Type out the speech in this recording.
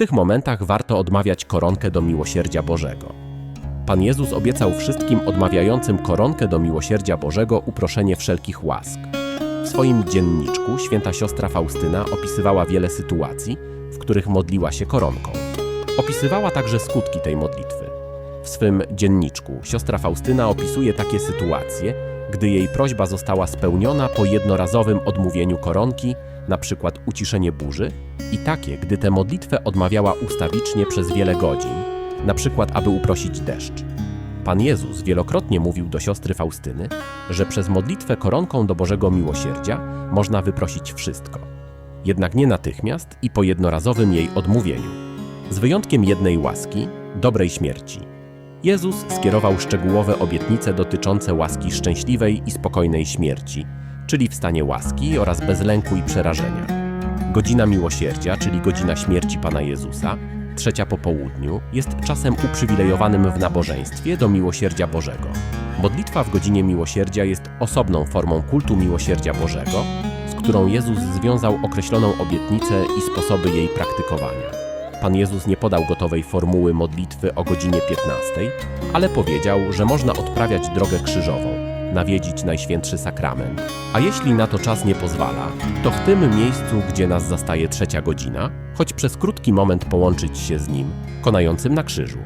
tych momentach warto odmawiać koronkę do miłosierdzia Bożego. Pan Jezus obiecał wszystkim odmawiającym koronkę do miłosierdzia Bożego uproszenie wszelkich łask. W swoim dzienniczku święta siostra Faustyna opisywała wiele sytuacji, w których modliła się koronką. Opisywała także skutki tej modlitwy. W swym dzienniczku siostra Faustyna opisuje takie sytuacje, gdy jej prośba została spełniona po jednorazowym odmówieniu koronki, na przykład uciszenie burzy, i takie, gdy tę modlitwę odmawiała ustawicznie przez wiele godzin, na przykład aby uprosić deszcz. Pan Jezus wielokrotnie mówił do siostry Faustyny, że przez modlitwę koronką do Bożego Miłosierdzia można wyprosić wszystko. Jednak nie natychmiast i po jednorazowym jej odmówieniu. Z wyjątkiem jednej łaski, dobrej śmierci. Jezus skierował szczegółowe obietnice dotyczące łaski szczęśliwej i spokojnej śmierci, czyli w stanie łaski oraz bez lęku i przerażenia. Godzina miłosierdzia, czyli godzina śmierci Pana Jezusa, trzecia po południu, jest czasem uprzywilejowanym w nabożeństwie do miłosierdzia Bożego. Modlitwa w godzinie miłosierdzia jest osobną formą kultu miłosierdzia Bożego, z którą Jezus związał określoną obietnicę i sposoby jej praktykowania. Pan Jezus nie podał gotowej formuły modlitwy o godzinie 15, ale powiedział, że można odprawiać drogę krzyżową, nawiedzić Najświętszy Sakrament. A jeśli na to czas nie pozwala, to w tym miejscu, gdzie nas zastaje trzecia godzina, choć przez krótki moment połączyć się z Nim, konającym na krzyżu.